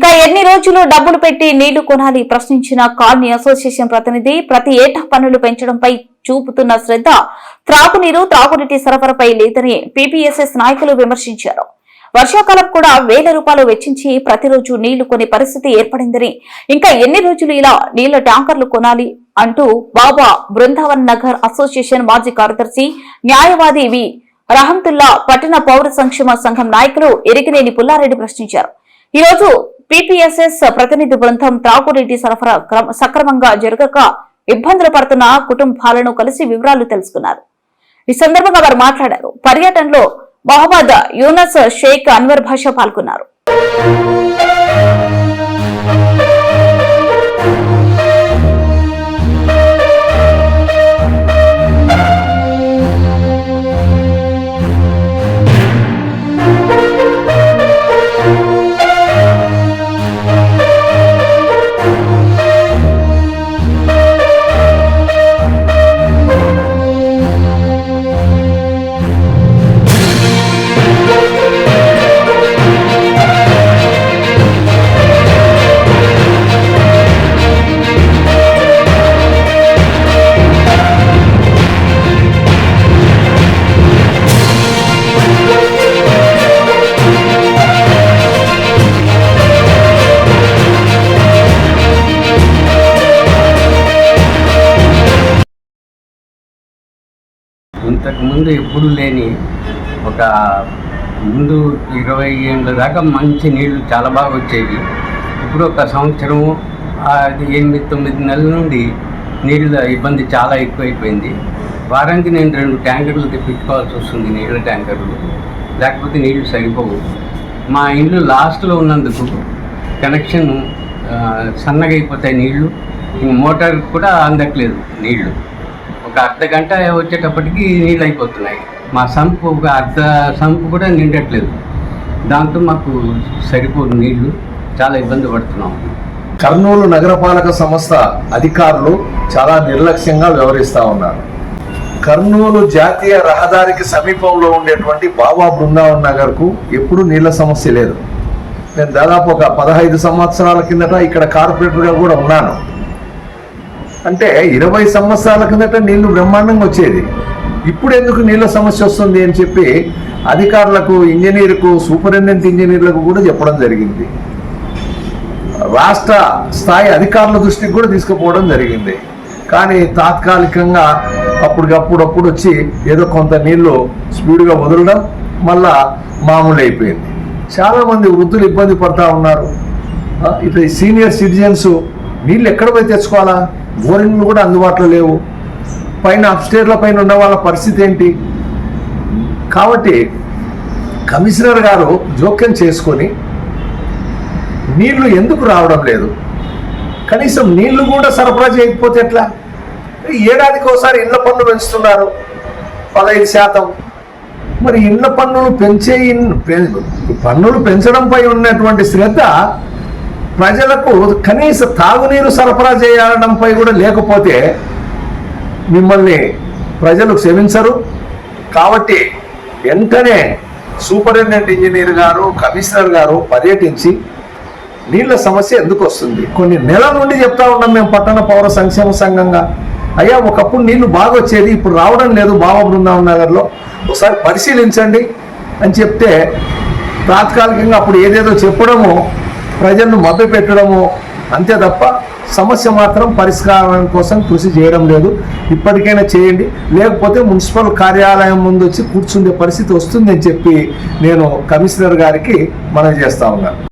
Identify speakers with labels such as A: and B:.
A: ఇంకా ఎన్ని రోజులు డబ్బులు పెట్టి నీళ్ళు కొనాలి ప్రశ్నించిన కాలనీ అసోసియేషన్ ప్రతినిధి ప్రతి ఏటా పన్నులు పెంచడంపై చూపుతున్న శ్రద్ధ త్రాగునీరు త్రాగునీటి సరఫరాపై లేదని పీపీఎస్ఎస్ నాయకులు విమర్శించారు. వర్షాకాలం కూడా వేల రూపాయలు వెచ్చించి ప్రతిరోజు నీళ్ళు కొనే పరిస్థితి ఏర్పడిందని ఇంకా ఎన్ని రోజులు ఇలా నీళ్ళ ట్యాంకర్లు కొనాలి అంటూ బాబా బృందావన్ నగర్ అసోసియేషన్ మాజీ కార్యదర్శి న్యాయవాది వి. రహంతుల్లా పట్టణ పౌర సంక్షేమ సంఘం నాయకులు ఎరిగినేని పుల్లారెడ్డి ప్రశ్నించారు. ఈ రోజు పీపీఎస్ఎస్ ప్రతినిధి బృందం త్రాగునీటి సరఫరా సక్రమంగా జరగక ఇబ్బందులు పడుతున్న కుటుంబాలను కలిసి వివరాలు తెలుసుకున్నారు. ఈ సందర్భంగా వారు మాట్లాడారు. పర్యటనలో మహమ్మద్ యూనస్ షేక్ అన్వర్ భాష పాల్గొన్నారు.
B: ఇంతకుముందు ఎప్పుడు లేని ఒక ముందు ఇరవై ఏళ్ళ దాకా మంచి నీళ్ళు చాలా బాగా వచ్చేవి. ఇప్పుడు ఒక సంవత్సరం అది ఎనిమిది తొమ్మిది నెలల నుండి నీళ్ళ ఇబ్బంది చాలా ఎక్కువైపోయింది. వారానికి నేను రెండు ట్యాంకర్లు తెప్పించుకోవాల్సి వస్తుంది నీళ్ళ ట్యాంకర్లు. లేకపోతే నీళ్ళు సరిపోవు. మా ఇల్లు లాస్ట్లో ఉన్నందుకు కనెక్షన్ సన్నగా అయిపోతాయి నీళ్ళు. మోటార్ కూడా అందట్లేదు నీళ్ళు. ఒక అర్ధ గంట వచ్చేటప్పటికి నీళ్ళు అయిపోతున్నాయి. మా సంపు ఒక అర్ధ సంపు కూడా నిండట్లేదు. దాంతో మాకు సరిపోదు నీళ్ళు. చాలా ఇబ్బంది పడుతున్నాం.
C: కర్నూలు నగరపాలక సంస్థ అధికారులు చాలా నిర్లక్ష్యంగా వ్యవహరిస్తూ ఉన్నారు. కర్నూలు జాతీయ రహదారికి సమీపంలో ఉండేటువంటి బాబా బృందావన్ నగర్కు ఎప్పుడూ నీళ్ళ సమస్య లేదు. నేను దాదాపు ఒక పదహైదు సంవత్సరాల కిందట ఇక్కడ కార్పొరేటర్గా కూడా ఉన్నాను. అంటే ఇరవై సంవత్సరాల కిందట నీళ్ళు బ్రహ్మాండంగా వచ్చేది. ఇప్పుడు ఎందుకు నీళ్ళ సమస్య వస్తుంది అని చెప్పి అధికారులకు ఇంజనీర్కు సూపరింటెండెంట్ ఇంజనీర్లకు కూడా చెప్పడం జరిగింది. రాష్ట్ర స్థాయి అధికారుల దృష్టికి కూడా తీసుకుపోవడం జరిగింది. కానీ తాత్కాలికంగా అప్పటికప్పుడప్పుడు వచ్చి ఏదో కొంత నీళ్ళు స్పీడ్గా వదలడం మళ్ళా మామూలు అయిపోయింది. చాలామంది వృద్ధులు ఇబ్బంది పడతా ఉన్నారు. ఇట్లా సీనియర్ సిటిజన్స్ నీళ్ళు ఎక్కడ పోయి తెచ్చుకోవాలా? బోరింగ్లు కూడా అందుబాటులో లేవు. పైన అప్స్టేర్ల పైన ఉన్న వాళ్ళ పరిస్థితి ఏంటి? కాబట్టి కమిషనర్ గారు జోక్యం చేసుకొని నీళ్ళు ఎందుకు రావడం లేదు? కనీసం నీళ్ళు కూడా సరఫరా చేయకపోతే ఎట్లా? ఏడాదికి ఒకసారి ఇళ్ళ పన్ను పెంచుతున్నారు. పదహైదు శాతం. మరి ఇళ్ళ పన్నులు పెంచే పన్నులు పెంచడంపై ఉన్నటువంటి శ్రద్ధ ప్రజలకు కనీస తాగునీరు సరఫరా చేయడంపై కూడా లేకపోతే మిమ్మల్ని ప్రజలు క్షమించరు. కాబట్టి వెంటనే సూపరింటెండెంట్ ఇంజనీర్ గారు కమిషనర్ గారు పర్యటించి నీళ్ళ సమస్య ఎందుకు వస్తుంది? కొన్ని నెలల నుండి చెప్తా ఉన్నాం మేము పట్టణ పౌర సంక్షేమ సంఘంగా. అయ్యా ఒకప్పుడు నీళ్ళు బాగా వచ్చేది ఇప్పుడు రావడం లేదు బాబా బృందావన్ నగర్లో. ఒకసారి పరిశీలించండి అని చెప్తే తాత్కాలికంగా అప్పుడు ఏదేదో చెప్పడము ప్రజలను మభ్య పెట్టడము అంతే తప్ప సమస్య మాత్రం పరిష్కారం కోసం కృషి చేయడం లేదు. ఇప్పటికైనా చేయండి. లేకపోతే మున్సిపల్ కార్యాలయం ముందు వచ్చి కూర్చుండే పరిస్థితి వస్తుందని చెప్పి నేను కమిషనర్ గారికి మనం చేస్తా ఉన్నాను